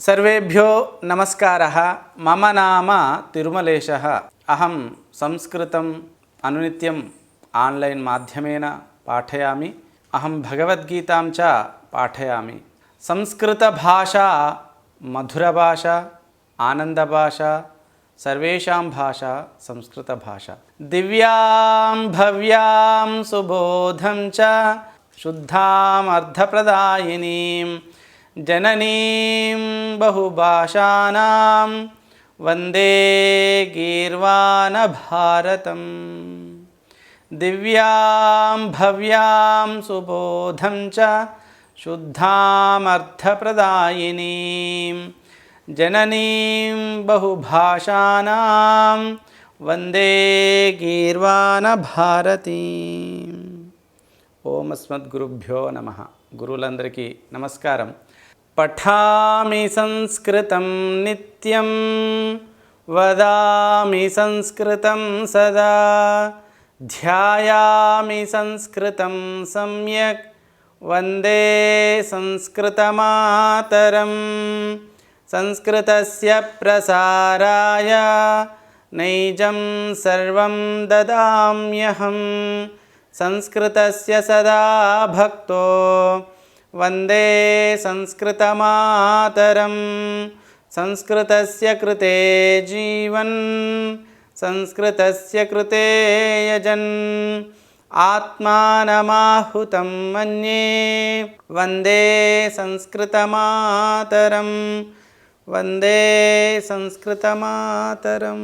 సర్వేభ్యో నమస్కార. మమ నామ తిరుమలేశ. అహం సంస్కృతం అనునిత్యం ఆన్లైన్ మాధ్యమేన పాఠయామి. అహం భగవద్గీతాం చ పాఠయామి. సంస్కృతభాషా మధురభాష ఆనందభాష సర్వేషాం భాష సంస్కృతభాష దివ్యాం భవ్యాం సుబోధం చ శుద్ధామర్థప్రదాయినీం జననీం బహుభాషానాం వందే గీర్వాణభారతం దివ్యాం భవ్యాం సుబోధం చ శుద్ధామర్థప్రదాయినీం జననీం బహుభాషానాం వందే గీర్వాణభారతీం ఓం అస్మద్గురుభ్యో నమ గురువులందరికీ నమస్కారం. పఠామి సంస్కృతం నిత్యం వదామి సంస్కృతం సదా ధ్యాయామి సంస్కృతం సమ్యక్ వందే సంస్కృతమాతరం. సంస్కృతస్య ప్రసారాయ నైజం సర్వం దదామ్యహం. సంస్కృతస్య సదా భక్తో వందే సంస్కృతమాతరం సంస్కృతస్య కృతే జీవన్ సంస్కృతస్య కృతే యజన్ ఆత్మానమాహుతం మన్యే వందే సంస్కృతమాతరం వందే సంస్కృతమాతరం